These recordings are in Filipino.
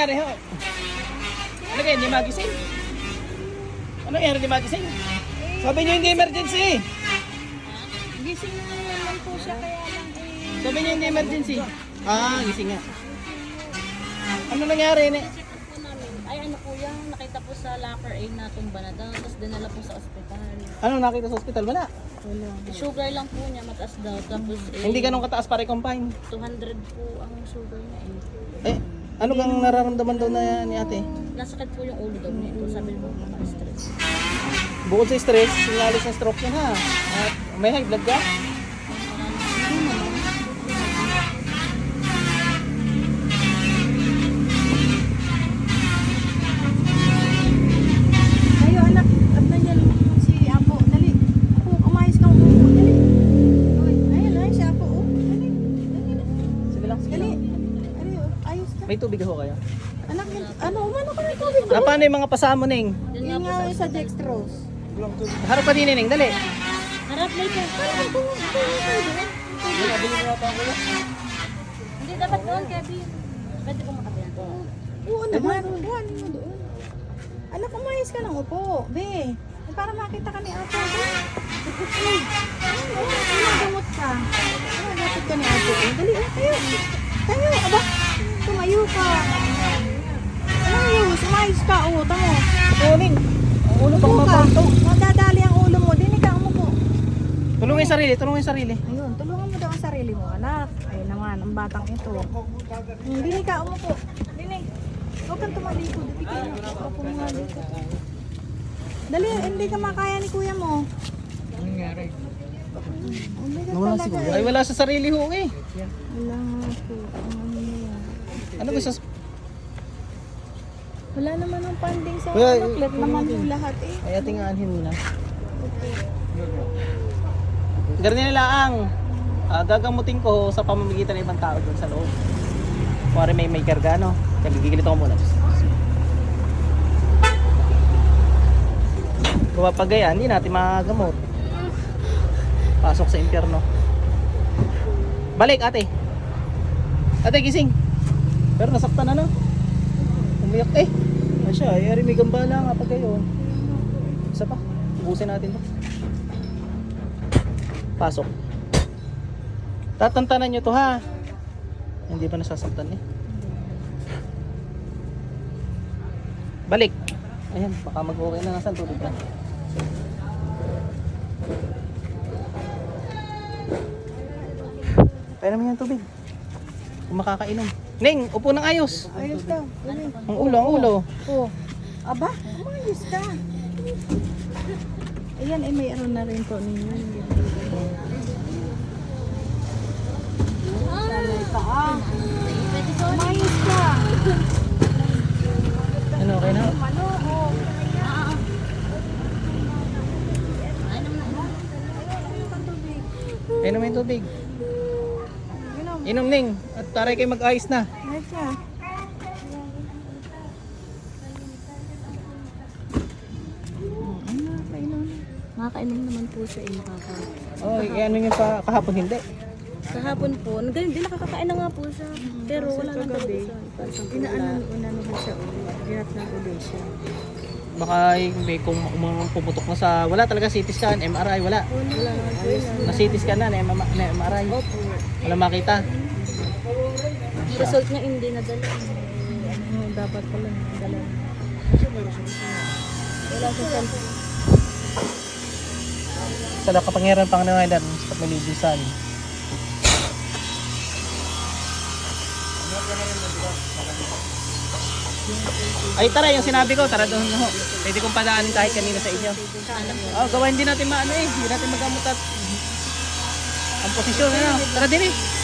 nangyari ho? Ano kaya, hindi magising? Ano nangyari, hindi magising? Sabi niyo hindi emergency. Gising lang po siya kaya lang eh. Sabi niyo hindi emergency. Ah, gising nga. Ano nangyari? Namin. Ay ano po yan, nakita po sa locker A na tumba na daw, tapos dinala po sa ospital. Ano nakita sa ospital? Wala. Sugar lang po niya, mataas daw. Tapos eh, Hindi ganun kataas para i-confine. 200 po ang sugar niya eh. Eh, ano kang nararamdaman daw na ni ate? Nasakit po yung ulo daw niya. Ito sabi mo, stress. Bukod sa stress, sinalis ng stroke yan ha. At may high blood ka? Ka. Na paano yung mga pasamo ning? Yun nga yung sa dextrose. Harap pa din ning, dali. Harap na ito. Hindi dapat doon, Kevin. Pwede po makabihan. Oo naman, buwan mo doon. Anak, umayos ka ng upo. Be, para makita ka ni Apo. Ano, ginagamot ka. Ano, lapit ka ni Apo. Dali, tayo. Tayo, aba. Tumayo ka. Ayos, umayos ka. Oo, tamo. Kuning. Ang ulo bang Upo ka. Madadali ang ulo mo. Dini ka, umupo. Tulungin yung sarili, tulungin yung sarili. Ayun, tulungan mo daw ang sarili mo, anak. Ayun naman, ang batang ito. Hmm, Dini ka, umupo. Dini. Huwag kang tumalikod. Dali ka, upo mo nga dito. Dali, hindi ka makaya ni kuya mo. Nangyari. Hindi Nawala talaga. Ay, wala sa sarili ho eh. Wala nga po. Ano yan? Ano gusto? Wala naman ang funding sa Kuya, ano, clear naman po lahat eh. Ay, ating aanhin muna. Ganyan nila ang ah, gagamutin ko sa pamamagitan ng ibang tao doon sa loob. Kuwari may may karga, no? Kaya gigilito ko muna. Kung mapagaya, hindi natin magagamot. Pasok sa impyerno. Balik, ate. Ate, gising. Pero nasaktan na, no? Umiyak eh. Ano siya, ay may gambala nga pag kayo. Isa pa. Ubusin natin to. Pasok. Tatantanan nyo to ha. Hindi ba nasasaktan eh? Balik. Ayan, baka mag-okay na nasan tulog na. Painom yung tubig. Kung makakainom. Ning, upo ng ayos. Ayos daw. Dali. Ang ulo, ang ulo. Oh. Aba, umayos ka. Ayan, eh, may ano na rin po ninyo. Sanay ka ah. Umayos ka. Ano, okay na? Ano, mo yung tubig. Inom. Inom, Ning. Taray kayo mag-ayos na. Ayos ka. Ano, kainom. Makakainom naman po siya eh, makaka. Oh, eh, ano yung pa, kahapon hindi. Kahapon po, ganun din nakakakain na nga po siya. Pero wala nang siya. Inaanan, unanuhan siya ulit. Ginat na ulit siya. Baka yung may kung, kung pumutok na sa, wala talaga CT scan, MRI, wala. Wala. Na CT scan na, na, na MRI. Wala makita. Result niya hindi nadala. Ano, dapat pala dala. Wala sa cellphone. Sa nakapangyarihan pang nangyayari sa pamilisan. Ay tara, yung sinabi ko, tara doon ho. Pwede kong padaanin kahit kanina sa inyo. Oh, gawain din natin maano eh. Hindi natin magamot at ang posisyon ano. Tara din eh.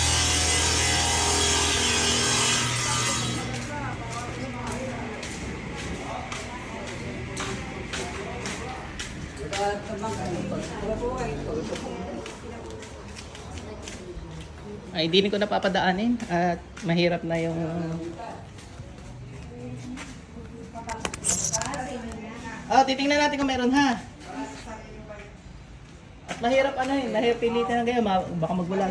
Hindi ko napapadaanin at mahirap na yung Ah, titingnan natin kung meron ha. At mahirap ano eh, mahirap pilitin ng kayo, ma- baka doon.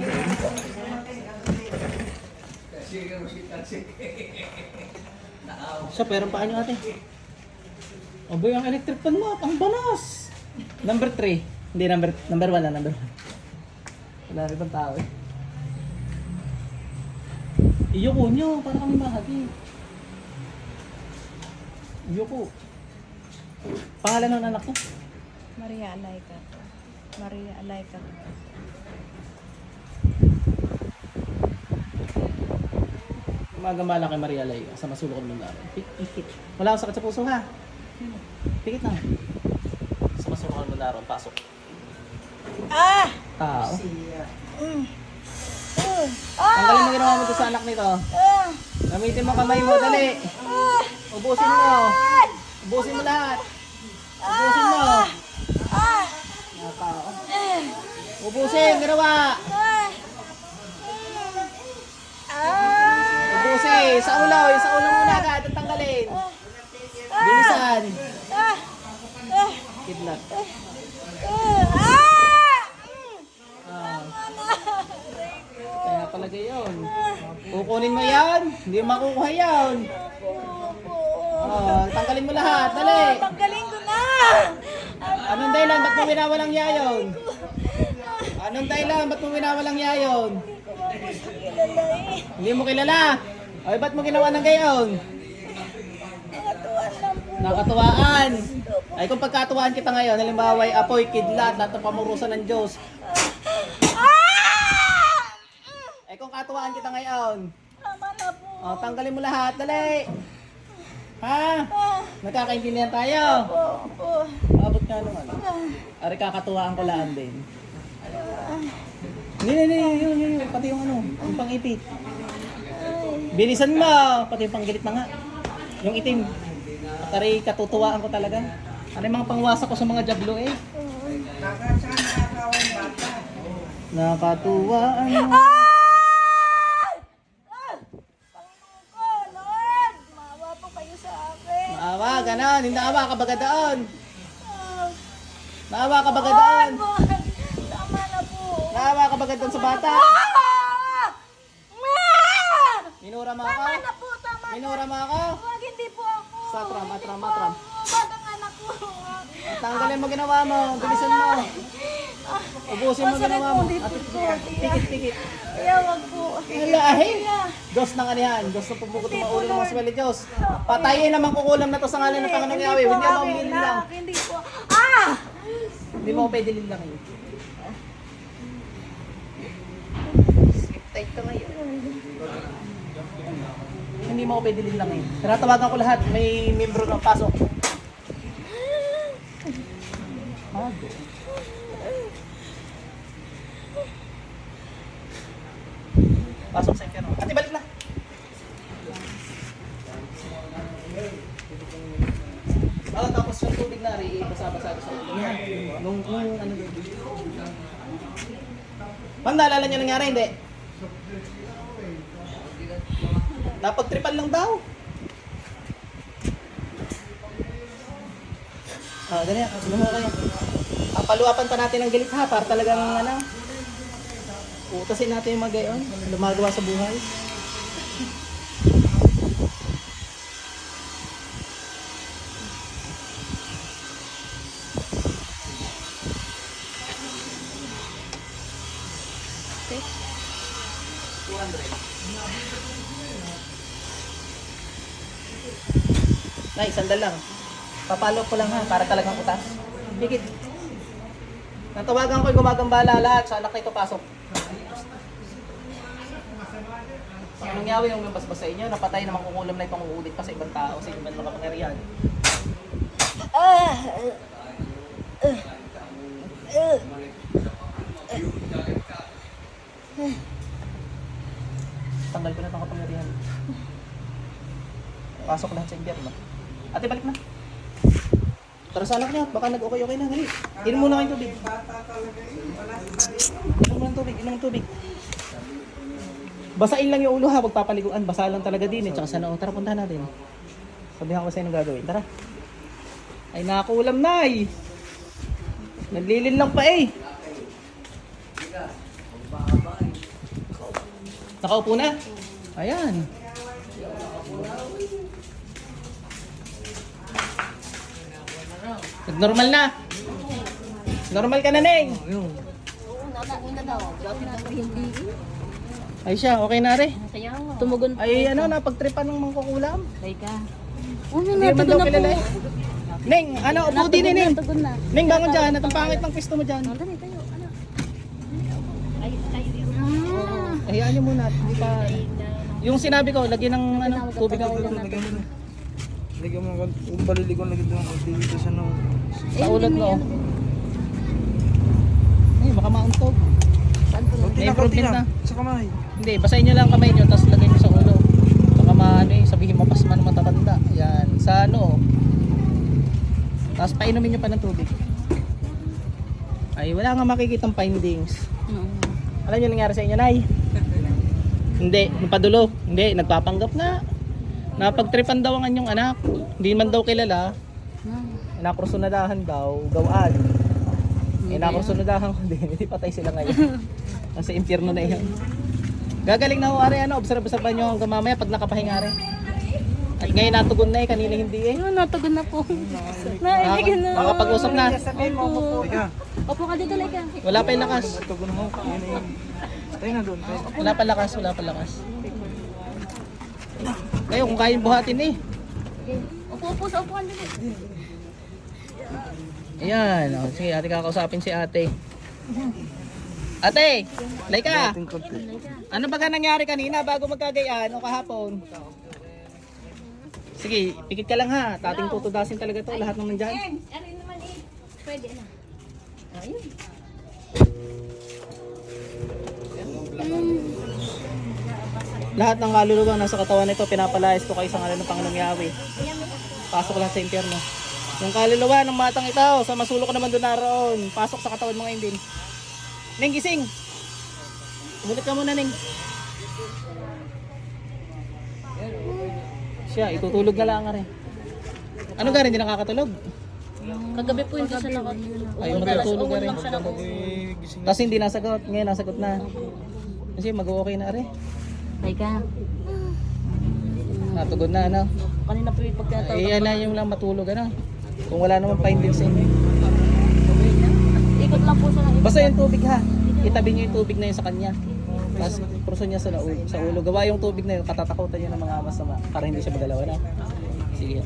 Siya, pero paan nyo ate. O boy, ang electric fan mo, ang balas. Number 3. Hindi, number number 1 na, number 1. Wala rin bang tao eh. Iyo ko nyo, para kami bahagi. Iyo ko. Pangalan ng anak ko? Maria Alaika. Maria Alaika. Magambala kay Maria Lay sa masulok ng mundo. Pikit. Wala akong sakit sa puso ha. Pikit lang. Sa masulok ng mundo, pasok. Ah! Tao. Mm. Uh. Tanggalin mo ginawa mo doon sa anak nito. Ah! Gamitin mo kamay mo, dali. Ah! Ubusin mo. Ubusin mo lahat. Ubusin mo. Ah! Mga tao. Ubusin, ginawa. Ah! Ah! Ubusin. Sa ulo, yung sa ulo muna agad, at tanggalin. Bilisan. Ah! Ah! Kidlat. Ah! Ah! Ah. Pala gayon. Kukunin mo yan. Hindi mo makukuha yan. Oh, tanggalin mo lahat. Dali. Tanggalin ko na! Anong dahilan? Ba't mo winawalang yayon? Anong dahilan? Ba't mo winawalang yayon? Kilala eh. Hindi mo kilala. Ay, ba't mo ginawa ng gayon? Nakatuwaan. Ay, kung pagkatuwaan kita ngayon, halimbawa ay apoy, kidlat, lahat ng pamurusan ng Diyos. Ay, kung katuwaan kita ngayon, Tama na po. oh, tanggalin mo lahat. Dali. Ha? Nagkakaintindihan tayo. Po, po. Abot ka nung ano. Ari kakatuwaan ko lang din. Hindi, hindi, hindi, yun, yun, yun, pati yung ano, yung pang-ipit. Bilisan mo, pati yung panggilit na nga. Yung itim. At ari katutuwaan ko talaga. Ano yung mga pangwasa ko sa mga jablo eh. Nakatuwaan mo. Ah! Panginoon ko, Lord! Maawa po kayo sa akin. Hindi naawa ka baga. Ah, Naawa ka baga. Lord! Tama na po. Naawa ka baga doon sa bata. Ah! Ah! Minura mo ako. Tama na po, tama na. Minura mo ako. Huwag, hindi po ako. Sa atram, atram. ako. Batang anak ko. Tanggalin mo ginawa mo. Bilisan mo. Ubusin mo ginawa mo. At po. pikit, pikit. Kaya wag po. Hala, ay. Diyos ng anihan. Diyos ng pumukot ng ulo ng maswali Diyos. Patayin naman kukulam na to sa ngalan ng Panginoong Yahweh. Hindi mo bilin lang. Hindi po. Ah! Hindi mo pwede lang yun. Tight ka ngayon. Hindi mo pwede lang yun. Tinatawagan ko lahat. May membro ng pasok. Ago. Pasok sa inyo. Ate, balik na. Oh, tapos yung tubig na rin, basa-basa sa ulo. Yan. Nung, nung ano doon. Ma'am, naalala niyo nangyari, hindi? Dapat tripan lang daw. Ah, ganyan. Lumuha kayo. Papaluapan pa natin ang gilit ha, para talagang ano, utasin natin yung mga gayon, lumagawa sa buhay. Nay, sandal lang. Papalo ko lang ha, para talagang utas. Higit. Natawagan ko yung gumagambala lahat sa anak na ito pasok. Ang nangyari yung basbas sa inyo, napatay naman kukulam na itong uulit pa sa ibang tao, sa ibang mga pangyarihan. Ah! Uh, uh, Tanggal ko na itong kapangyarihan. Pasok lahat sa impyerno. Anak niya, baka nag-okay-okay na. Dali. Inom muna kayong tubig. Inom muna tubig, inom tubig. Basain lang yung ulo ha, huwag papaliguan. Basa lang talaga din eh. Tsaka sa noo. Tara, puntahan natin. Sabihan ko sa inyo gagawin. Tara. Ay, nakakulam na eh. Naglilin lang pa eh. Nakaupo na? Ayan. Normal na. Normal ka na, Neng. Yun. Ay siya, okay na rin. Tumugon po. Ay ano, napagtripan ng mangkukulam. Teka. Oh, Hindi man natugon daw na kilala po. Neng, ano, upo din eh, Neng. Na. Neng, bangon dyan. At ang pangit ng pwesto mo dyan. Oh, dali tayo. Ano? Hayaan niyo muna. Hindi pa... Yung sinabi ko, lagyan ng ano, tubig ang ulo. Lagyan mo na. Mo kung baliligon mo kung dito sa nung Sa ulot mo. oh. Ay, baka mauntog. May improvement na. Sa kamay. Hindi, basahin nyo lang kamay nyo, tapos lagay nyo sa ulo. Baka maano eh, sabihin mo pasma ng matatanda. Yan, sa ano. oh. Tapos painumin nyo pa ng tubig. Ay, wala nga makikitang findings. Alam nyo nangyari sa inyo, Nay? Hindi, napadulo. Hindi, nagpapanggap nga. Napagtripan daw ang anyong anak. Hindi man daw kilala. Nakrusunadahan daw, gawaan. Eh, nakrusunadahan ko din. Hindi patay sila ngayon. Nasa impyerno na yan. Gagaling na ho, Ari. Ano, observe-observe nyo hanggang mamaya pag nakapahinga, Ari. At ngayon natugon na eh, kanina hindi eh. Ano, natugon na po. Nakaka- Makapag-usap na. Opo. Opo ka dito, Leka. Wala pa yung lakas. Tugon mo. Na. Tayo na doon. Wala pa lakas, wala pa lakas. Kayo, kung kayang buhatin eh. Opo, opo, sa upuan dali. Ayan, oh, sige, ate kakausapin si ate. Ate, Laika, ano ba ka nangyari kanina bago magkagayaan o kahapon? Sige, pikit ka lang ha. Tating tutudasin talaga to lahat naman dyan. Naman eh? Pwede na. Ayun. Lahat ng kaluluwa nasa katawan nito, pinapalayas ko kayo sa ngalan ng Panginoong Yahweh. Pasok lahat sa impyerno. Yung kaluluwa ng matang ito, sa masulok naman doon naroon. Pasok sa katawan mo ngayon din. Ning, gising! Umulit ka muna, Ning. Siya, itutulog na lang nga rin. Ano ka rin, hindi nakakatulog? Kagabi po hindi siya nakatulog. Ay, matutulog ka rin. Kasi hindi nasagot, ngayon nasagot na. Kasi mag-okay na rin. Teka. Natugod na, ano? Kanina po yung pagkatawag. Eh, yan na yung lang matulog, ano? Kung wala naman findings sa inyo. Ikot lang po siya ng Basta yung tubig ha. Itabi niyo yung tubig na yun sa kanya. Tapos pruso niya sa, ulo, sa ulo. Gawa yung tubig na yun, katatakutan niya ng mga masama para hindi siya magalaw na. Sige.